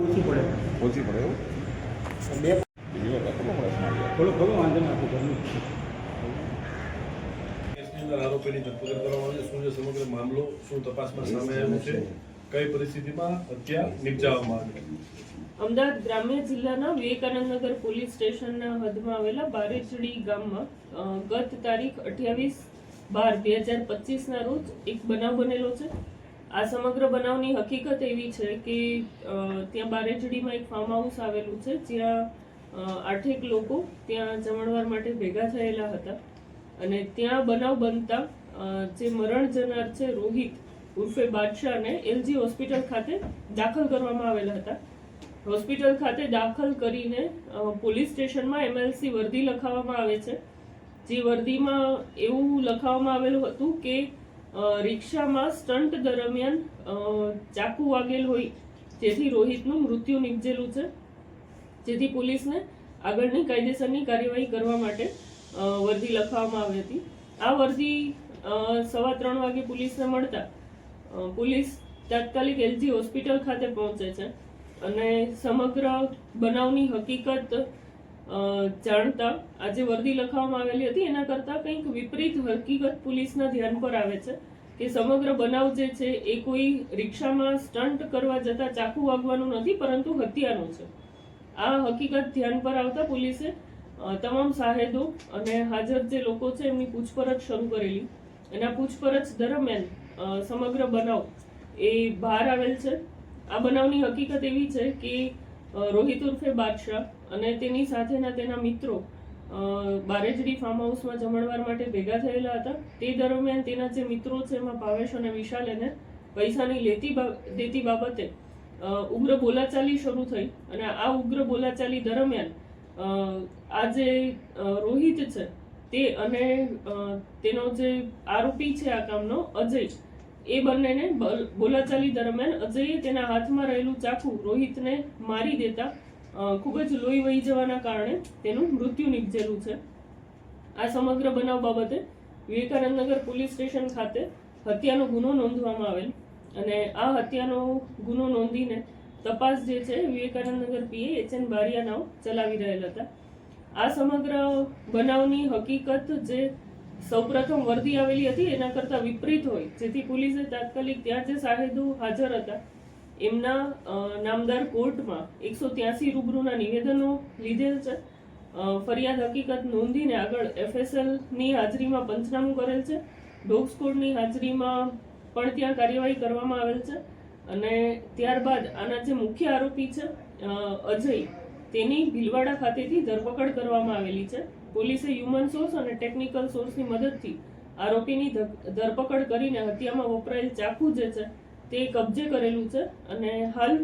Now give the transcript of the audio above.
ઓછી પડે. ઓછી પડે એવું? બે બીજી કેટલો મળે થોડું વાંધો કેસની આરોપીની ધરપકડ કરવામાં આવી શું છે સમગ્ર મામલો? શું તપાસમાં સામે આવ્યો છે? કઈ પરિસ્થિતિમાં હત્યા નિપજાવવામાં આવી અમદાવાદ ગ્રામ્ય જિલ્લાના વિવેકાનંદનગર પોલીસ સ્ટેશનના હદમાં આવેલા બારેચડી ગામમાં ગત તારીખ અઠ્યાવીસ બાર બે હજાર પચીસના રોજ એક બનાવ બનેલો છે. આ સમગ્ર બનાવની હકીકત એવી છે કે ત્યાં બારેચડીમાં એક ફાર્મ હાઉસ આવેલું છે, જ્યાં આઠેક લોકો ત્યાં જમણવાર માટે ભેગા થયેલા હતા. અને ત્યાં બનાવ બનતા જે મરણ જનાર છે રોહિત ઉર્ફે બાદશાહને એલજી હોસ્પિટલ ખાતે દાખલ કરવામાં આવેલા હતા. હોસ્પિટલ ખાતે દાખલ કરીને પોલીસ સ્ટેશનમાં એમએલસી વર્દી લખાવવામાં આવે છે. જે વર્દીમાં એવું લખાવવામાં આવેલું હતું કે રિક્ષામાં સ્ટન્ટ દરમિયાન ચાકુ વાગેલ હોય, જેથી રોહિતનું મૃત્યુ નીપજેલું છે. જેથી પોલીસને આગળની કાયદેસરની કાર્યવાહી કરવા માટે વરધી વર્દી લખાવવામાં આવી હતી. આ વર્દી સવા ત્રણ વાગે પોલીસને મળતા પોલીસ તાત્કાલિક એલજી હોસ્પિટલ ખાતે પહોંચે છે અને સમગ્ર બનાવની હકીકત જાણતા આજે વર્દી લખવામાં આવેલી હતી. એના કરતાં કંઈક વિપરીત હકીકત પોલીસના ધ્યાન પર આવે છે કે સમગ્ર બનાવ જે છે એ કોઈ રિક્ષામાં સ્ટન્ટ કરવા જતા ચાકુ વાગવાનું નથી, પરંતુ હત્યાનું છે. આ હકીકત ધ્યાન પર આવતા પોલીસે તમામ સાહેદો અને હાજર જે લોકો છે એમની પૂછપરછ શરૂ કરેલી. એના પૂછપરછ દરમિયાન સમગ્ર બનાવ એ બહાર આવેલ છે. આ બનાવની હકીકત એવી છે કે રોહિત ઉર્ફે બાદશાહ અને તેની સાથેના તેના મિત્રો બારેજડી ફાર્મ હાઉસમાં જમણવાર માટે ભેગા થયેલા હતા. તે દરમિયાન તેના જે મિત્રો છે એમાં ભાવેશ અને વિશાલ એને પૈસાની લેતી દેતી બાબતે ઉગ્ર બોલાચાલી શરૂ થઈ અને આ ઉગ્ર બોલાચાલી દરમિયાન આ જે રોહિત છે તે અને તેનો જે આરોપી છે આ કામનો અજય એ બંનેને બોલાચાલી દરમિયાન અજયે તેના હાથમાં રહેલું ચાકુ રોહિતને મારી દેતા ખૂબ જ લોહી વહી જવાના કારણે તેનું મૃત્યુ નીપજેલું છે. આ સમગ્ર બનાવ બાબતે વિવેકાનંદનગર પોલીસ સ્ટેશન ખાતે હત્યાનો ગુનો નોંધવામાં આવેલ અને આ હત્યાનો ગુનો નોંધીને તપાસ જે છે Vivekanandnagar PA H N Baria નાવ ચલાવી રહેલ હતા. આ સમગ્ર બનાવની હકીકત જે સૌપ્રથમ વર્દી આવેલી હતી, એના કરતાં વિપરીત હોય. જેથી પોલીસે તાત્કાલિક ત્યાં જે સાહેદો હાજર હતા. એમના નામદાર કોર્ટમાં એકસો ત્યાસી રૂબરૂના નિવેદનો લીધેલ છે. ફરિયાદ હકીકત નોંધીને આગળ એફએસએલની હાજરીમાં પંચનામું કરેલ છે. ડોગ સ્કોડની હાજરીમાં પણ ત્યાં કાર્યવાહી કરવામાં આવેલ છે. અને ત્યારબાદ આના જે મુખ્ય આરોપી છે અજય, તેની ભીલવાડા ખાતેથી ધરપકડ કરવામાં આવેલી છે. પોલીસે હ્યુમન સોર્સ અને ટેકનિકલ સોર્સની મદદથી આરોપીની ધરપકડ કરીને હત્યામાં વપરાયેલ ચાકુ જે છે તે કબજે કરેલું છે અને હાલ